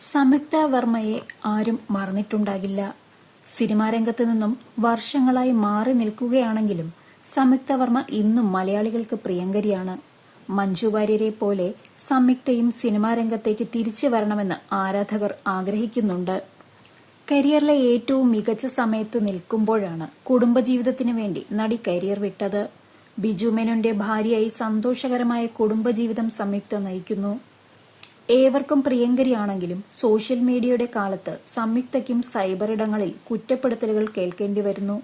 സംയുക്ത വർമ്മയെ ആരും മറന്നിട്ടുണ്ടാകില്ല. സിനിമാ രംഗത്ത് നിന്നും വർഷങ്ങളായി മാറി നിൽക്കുകയാണെങ്കിലും സംയുക്ത വർമ്മ ഇന്നും മലയാളികൾക്ക് പ്രിയങ്കരിയാണ്. മഞ്ജു വാര്യരെ പോലെ സംയുക്തയും സിനിമാ രംഗത്തേക്ക് തിരിച്ചു വരണമെന്ന് ആരാധകർ ആഗ്രഹിക്കുന്നുണ്ട്. കരിയറിലെ ഏറ്റവും മികച്ച സമയത്ത് നിൽക്കുമ്പോഴാണ് കുടുംബജീവിതത്തിന് വേണ്ടി നടി കരിയർ വിട്ടത്. ബിജു മേനോന്റെ ഭാര്യയായി സന്തോഷകരമായ കുടുംബജീവിതം സംയുക്ത നയിക്കുന്നു. ഏവർക്കും പ്രിയങ്കരിയാണെങ്കിലും സോഷ്യൽ മീഡിയയുടെ കാലത്ത് സംയുക്തയ്ക്കും സൈബർ ഇടങ്ങളിൽ കുറ്റപ്പെടുത്തലുകൾ കേൾക്കേണ്ടി വരുന്നു.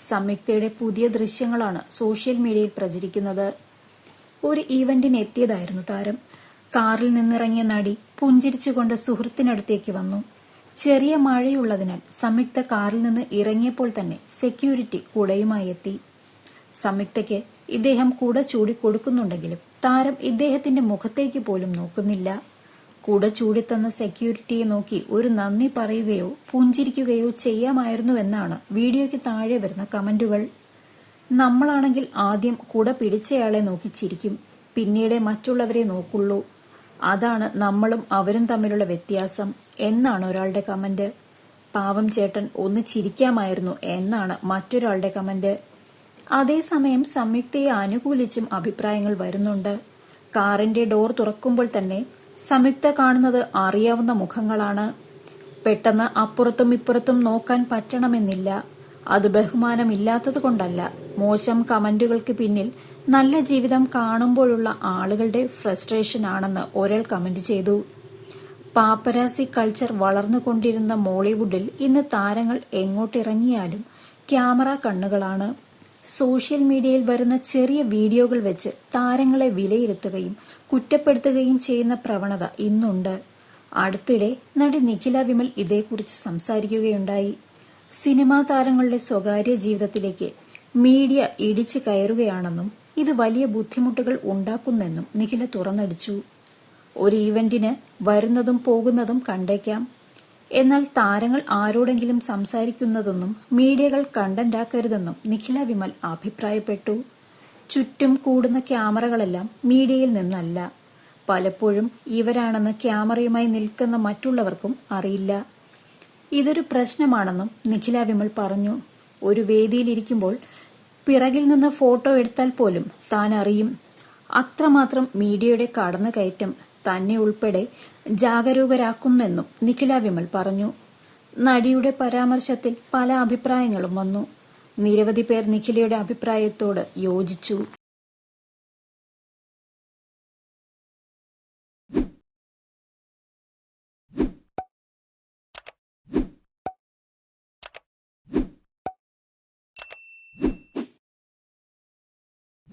സംയുക്തയുടെ പുതിയ ദൃശ്യങ്ങളാണ് സോഷ്യൽ മീഡിയയിൽ പ്രചരിക്കുന്നത്. ഒരു ഈവന്റിന് എത്തിയതായിരുന്നു താരം. കാറിൽ നിന്നിറങ്ങിയ നടി പുഞ്ചിരിച്ചുകൊണ്ട് സുഹൃത്തിനടുത്തേക്ക് വന്നു. ചെറിയ മഴയുള്ളതിനാൽ സംയുക്ത കാറിൽ നിന്ന് ഇറങ്ങിയപ്പോൾ തന്നെ സെക്യൂരിറ്റി കുടയുമായി എത്തി. സംയുക്തയ്ക്ക് ഇദ്ദേഹം കുട ചൂടി കൊടുക്കുന്നുണ്ടെങ്കിലും താരം ഇദ്ദേഹത്തിന്റെ മുഖത്തേക്ക് പോലും നോക്കുന്നില്ല. കുട ചൂടിത്തന്ന സെക്യൂരിറ്റിയെ നോക്കി ഒരു നന്ദി പറയുകയോ പുഞ്ചിരിക്കുകയോ ചെയ്യാമായിരുന്നുവെന്നാണ് വീഡിയോയ്ക്ക് താഴെ വരുന്ന കമന്റുകൾ. നമ്മളാണെങ്കിൽ ആദ്യം കൂടെ പിടിച്ചയാളെ നോക്കി ചിരിക്കും. പിന്നീടേ മറ്റുള്ളവരെ നോക്കുള്ളൂ. അതാണ് നമ്മളും അവരും തമ്മിലുള്ള വ്യത്യാസം എന്നാണ് ഒരാളുടെ കമന്റ്. പാവം ചേട്ടൻ ഒന്ന് ചിരിക്കാമായിരുന്നു എന്നാണ് മറ്റൊരാളുടെ കമന്റ്. അതേസമയം സംയുക്തയെ അനുകൂലിച്ചും അഭിപ്രായങ്ങൾ വരുന്നുണ്ട്. കാറിന്റെ ഡോർ തുറക്കുമ്പോൾ തന്നെ സംയുക്ത കാണുന്നത് അറിയാവുന്ന മുഖങ്ങളാണ്. പെട്ടെന്ന് അപ്പുറത്തും ഇപ്പുറത്തും നോക്കാൻ പറ്റണമെന്നില്ല. അത് ബഹുമാനമില്ലാത്തത് കൊണ്ടല്ല. മോശം കമന്റുകൾക്ക് പിന്നിൽ നല്ല ജീവിതം കാണുമ്പോഴുള്ള ആളുകളുടെ ഫ്രസ്ട്രേഷൻ ആണെന്ന് ഒരാൾ കമന്റ് ചെയ്തു. പാപ്പരാസി കൾച്ചർ വളർന്നുകൊണ്ടിരുന്ന മോളിവുഡിൽ ഇന്ന് താരങ്ങൾ എങ്ങോട്ടിറങ്ങിയാലും ക്യാമറ കണ്ണുകളാണ്. സോഷ്യൽ മീഡിയയിൽ വരുന്ന ചെറിയ വീഡിയോകൾ വെച്ച് താരങ്ങളെ വിലയിരുത്തുകയും കുറ്റപ്പെടുത്തുകയും ചെയ്യുന്ന പ്രവണത ഇന്നുണ്ട്. അടുത്തിടെ നടി നിഖില വിമൽ ഇതേക്കുറിച്ച് സംസാരിക്കുകയുണ്ടായി. സിനിമാ താരങ്ങളുടെ സ്വകാര്യ ജീവിതത്തിലേക്ക് മീഡിയ ഇടിച്ചു കയറുകയാണെന്നും ഇത് വലിയ ബുദ്ധിമുട്ടുകൾ ഉണ്ടാക്കുന്നെന്നും നിഖില തുറന്നടിച്ചു. ഒരു ഈവന്റിന് വരുന്നതും പോകുന്നതും കണ്ടേക്കാം. എന്നാൽ താരങ്ങൾ ആരോടെങ്കിലും സംസാരിക്കുന്നതൊന്നും മീഡിയകൾ കണ്ടന്റാക്കരുതെന്നും നിഖില വിമൽ അഭിപ്രായപ്പെട്ടു. ചുറ്റും കൂടുന്ന ക്യാമറകളെല്ലാം മീഡിയയിൽ നിന്നല്ല. പലപ്പോഴും ഇവരാണെന്ന് ക്യാമറയുമായി നിൽക്കുന്ന മറ്റുള്ളവർക്കും അറിയില്ല. ഇതൊരു പ്രശ്നമാണെന്നും നിഖില വിമൽ പറഞ്ഞു. ഒരു വേദിയിലിരിക്കുമ്പോൾ പിറകിൽ നിന്ന് ഫോട്ടോ എടുത്താൽ പോലും താൻ അറിയും. അത്രമാത്രം മീഡിയയുടെ കടന്നുകയറ്റം തന്നെ ഉൾപ്പെടെ ജാഗരൂകരാക്കുന്നെന്നും നിഖില വിമൽ പറഞ്ഞു. നടിയുടെ പരാമർശത്തിൽ പല അഭിപ്രായങ്ങളും വന്നു. നിരവധി പേർ നിഖിലയുടെ അഭിപ്രായത്തോട് യോജിച്ചു.